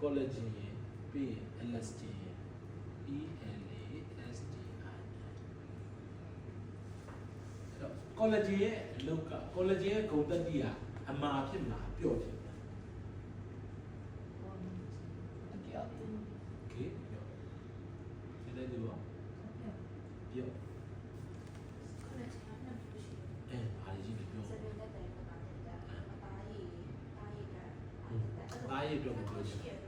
collagen ရယ်ပြီးရင် elastin ရယ် E L A S T I N အဲ့တော့ collagen ရဲ့အလုပ်က collagen ရဲ့ဂုဏ်သတ္တိကအမာဖြစ်မလားအပျော့ဖြစ်မလားအပြောက် okay ပျော့ဒီတိုင်းဒီပေါ့ပျော့အဲဘာကြီးလဲပြော အားရပြုတ်လို့ရှိတယ်။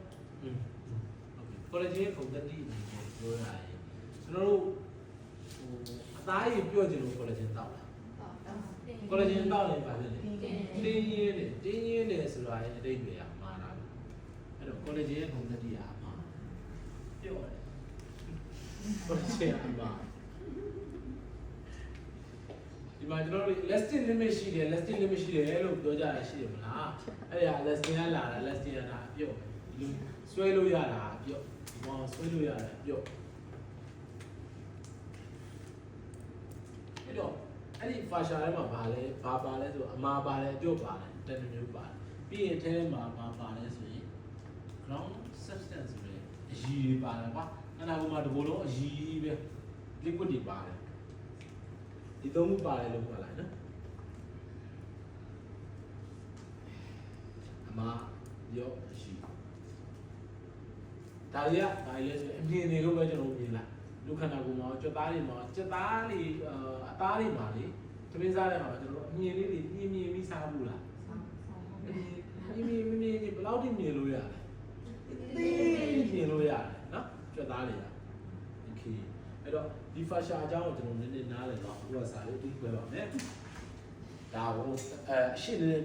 ဟုတ်ကဲ့ collagen ပုံသတ္တိအနေနဲ့ပြောတာရေကျွန်တော်တို့ဟိုအသားရပြုတ်ခြင်းလို့ collagen တောက်တာ။ collagen တောက်ရင်ဘာဖြစ်လဲ။တင်းရင်းတယ်တင်းရင်းတယ်ဆိုတာရဲ့အတိတ်တွေကမှားတာလေ။အဲ့တော့ collagen ရဲ့ပုံသတ္တိကမှားပြောတယ်။ collagen ကမှား ဒီမှာကျွန်တော်တို့ elastic limit ရှိတယ် elastic limit ရှိတယ်လို့ပြောကြရရှိတယ်မလားအဲ့ဒါ elastic ကလာတာ elastic ကဒါအပြော့ဒီလိုဆွဲလို့ရတာအပြော့ဒီမှာဆွဲလို့ရတာအပြော့အဲ့တော့အဲ့ဒီ fascia ထဲမှာဘာလဲဘာပါလဲဆိုအမာပါလဲအပြော့ပါလဲတဏှမျိုးပါတယ်ပြီးရင်အဲထဲမှာဘာပါလဲဆိုရင် ground substance ဆိုတဲ့အရည်တွေပါတယ်ကွာခန္ဓာကိုယ်မှာတစ်ဘလုံးအရည်ပဲ liquid တွေပါတယ် ဒီသုံးခုပါတယ်လို့ခေါ်လိုက်နော်အမရောအရှိဒါရီကဒါရီလဲဆိုအမြင်နေလို့ပဲကျွန်တော်မြင်လာလူခန္ဓာကိုယ်မှာကြက်သားတွေမှာကြက်သားတွေအသားတွေမှာလေသမင်းစားတဲ့မှာကျွန်တော်အမြင်လေးတွေမြင်မြင်ပြီးစားဘူးလားမြင်မြင်မြင်မြင်ဘယ်လောက်ထိမြင်လို့ရလဲသိမြင်လို့ရတယ်နော်ကြက်သားတွေက အဲ့တော့ဒီဖာရှာအကြောင်းကိုကျွန်တော်နည်းနည်းနားလည်တော့အခုကစာလေးအပြီးခွဲပါမယ်ဒါကိုအဲအရှိနေတဲ့